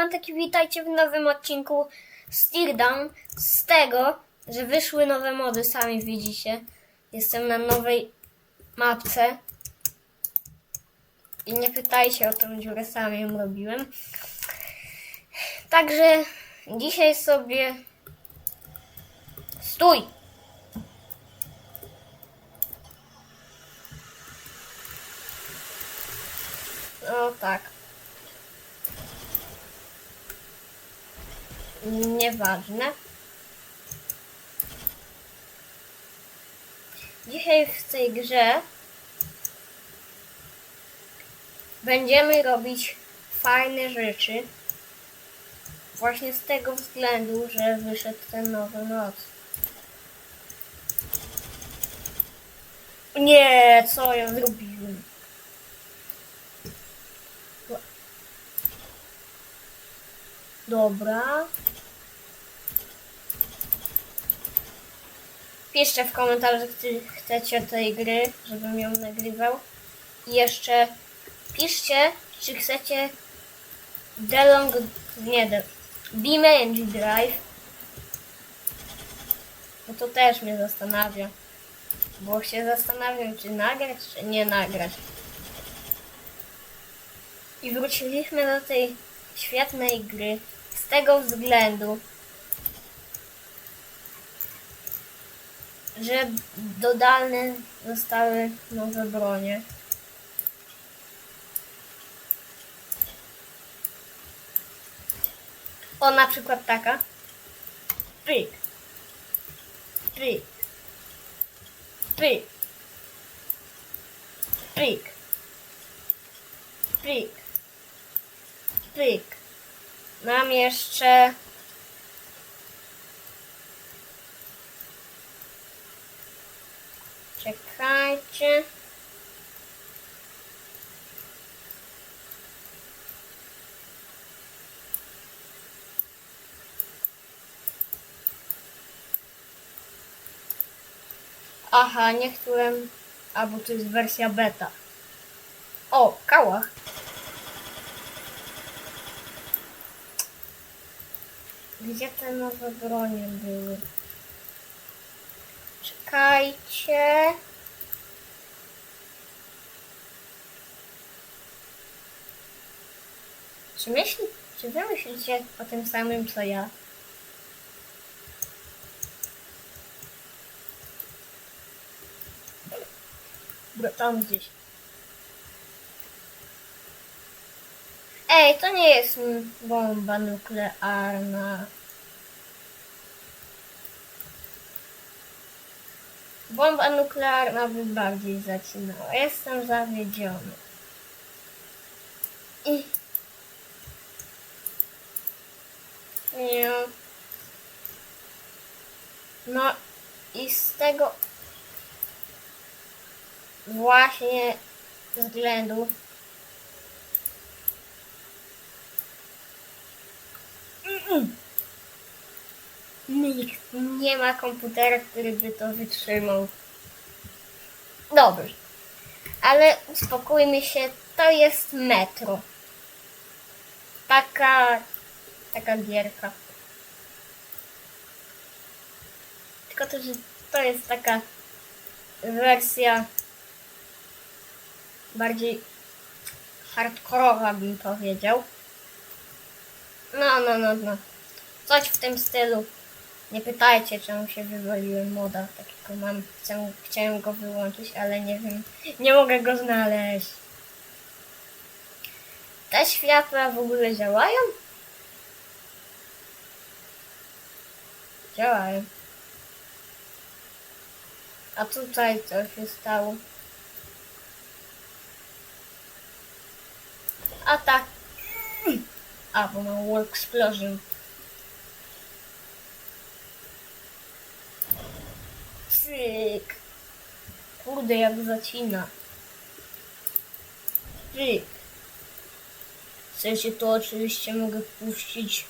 Antek i witajcie w nowym odcinku Steerdown. Z tego, że wyszły nowe mody, sami widzicie. Jestem na nowej mapce. I nie pytajcie o tą dziurę, sam ją robiłem. Także dzisiaj sobie... Stój! No tak. Nieważne. Dzisiaj w tej grze będziemy robić fajne rzeczy. Właśnie z tego względu, że wyszedł ten nowy noc. Nie, co ja zrobiłem? Dobra. Piszcie w komentarzach, czy chcecie tej gry, żebym ją nagrywał. I jeszcze piszcie, czy chcecie DeLong, nie The BeamNG Drive. Bo to też mnie zastanawia. Bo się zastanawiam, czy nagrać, czy nie nagrać. I wróciliśmy do tej świetnej gry z tego względu, że dodane zostały nowe bronie. O, na przykład taka. Pyk. Pyk. Pyk. Pyk. Pyk. Pyk. Mam jeszcze... Czekajcie. Aha. A, bo to jest wersja beta. O, kałach. Gdzie te nowe bronie były? Czekajcie. Czy, myśli, czy wy myślicie o tym samym co ja? Dobra, tam gdzieś. Ej, to nie jest bomba nuklearna. Bomba nuklearna by bardziej zacinała. Jestem zawiedziony. I... Nie. No i z tego właśnie względu Nikt nie ma komputera, który by to wytrzymał. Dobrze. Ale uspokójmy się, to jest metro. Taka, taka gierka. Tylko to, że to jest taka wersja bardziej hardkorowa bym powiedział. No, no, no, no. Coś w tym stylu. Nie pytajcie, czemu się wywaliłem moda takiego mam. Chciałem go wyłączyć, ale nie wiem. Nie mogę go znaleźć. Te światła w ogóle działają? Działają. A tutaj co się stało? A tak. A, bo mam Wall Explosion. Cyk. Kurde, jak zacina. Cyk. W sensie to oczywiście mogę puścić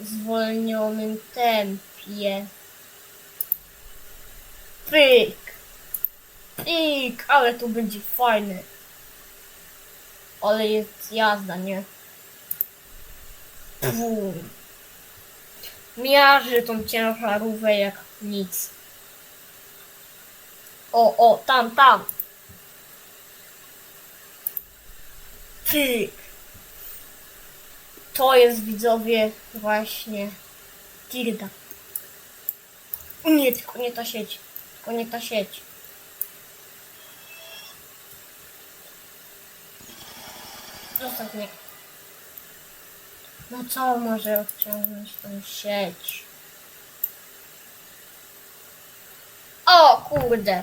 w zwolnionym tempie. Pyk. Pyk, ale to będzie fajne. Ale jest jazda, nie? Pum. Miaży tą ciężarówkę jak nic. O, o, tam, tam. Pyk. To jest widzowie właśnie Tilda. Nie, tylko nie ta sieć. Tylko nie ta sieć. Zostaw mnie. No co może odciągnąć tą sieć? O kurde.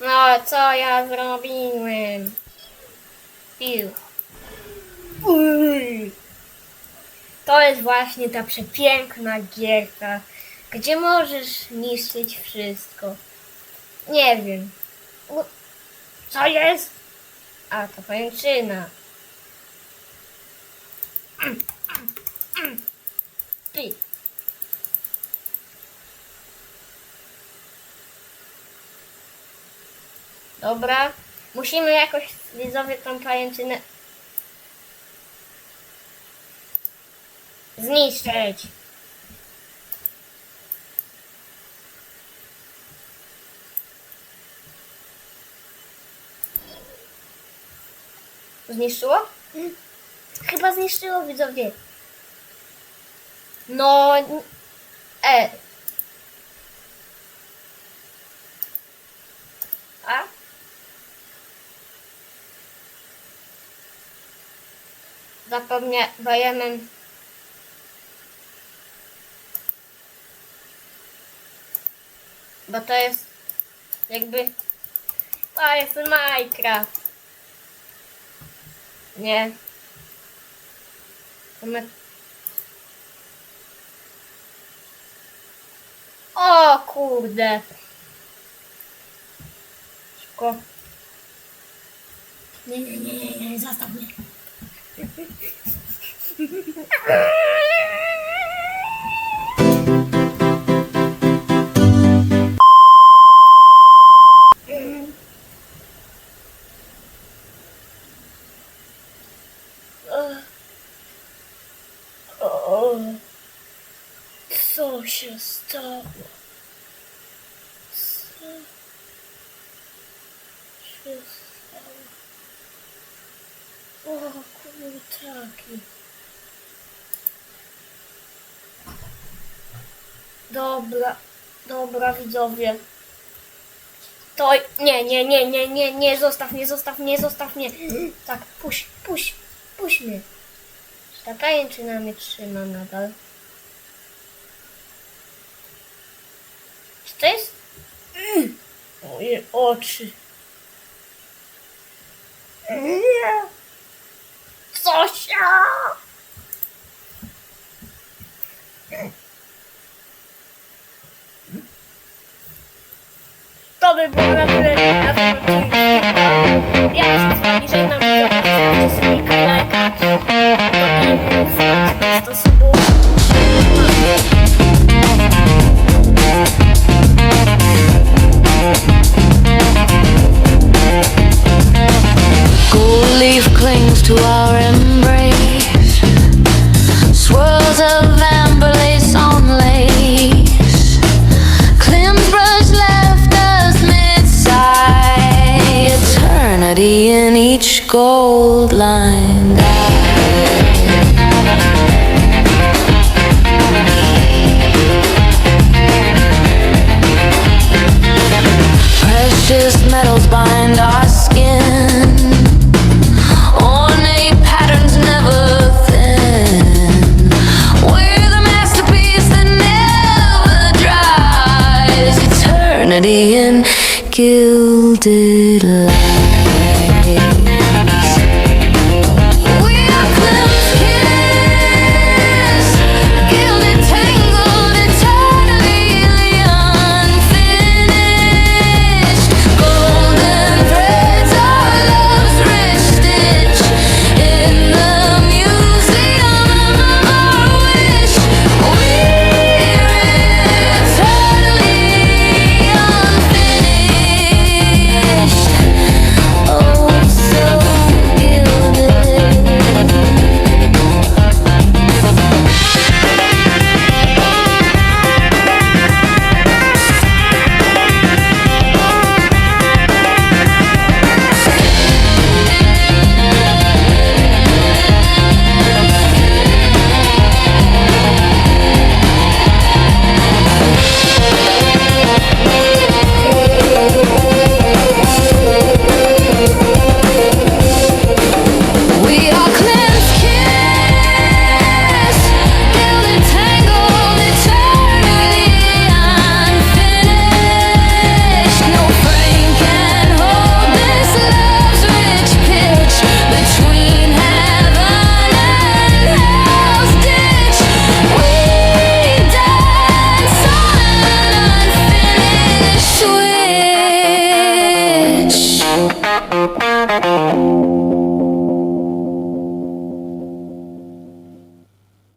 No, co ja zrobiłem? Pił. To jest właśnie ta przepiękna gierka, gdzie możesz niszczyć wszystko. Nie wiem. Co jest? A, to pajęczyna. Pi. Dobra. Musimy jakoś widzowie tą pajęczynę zniszczyć. Zniszczyło? Chyba zniszczyło widzowie. No. E. A? Zapomniałem. Bo to jest jakby. To jest Minecraft. Nie. My... O kurde. Szybko. Nie, nie, nie, nie, nie, zostaw mnie. co się stało? Co się stało? O, kurczaki. Dobra, dobra widzowie. To nie, nie, nie, nie, nie, nie, zostaw mnie, zostaw mnie, zostaw mnie. Tak, puść, puść, puść mnie. Ta pajęczyna mnie trzyma nadal? Czy to jest... Mm. Moje oczy. Nie. Zosia! To by było na tyle lined Precious metals bind our skin. Ornate patterns never thin. We're the masterpiece that never dries. Eternity in gilded light.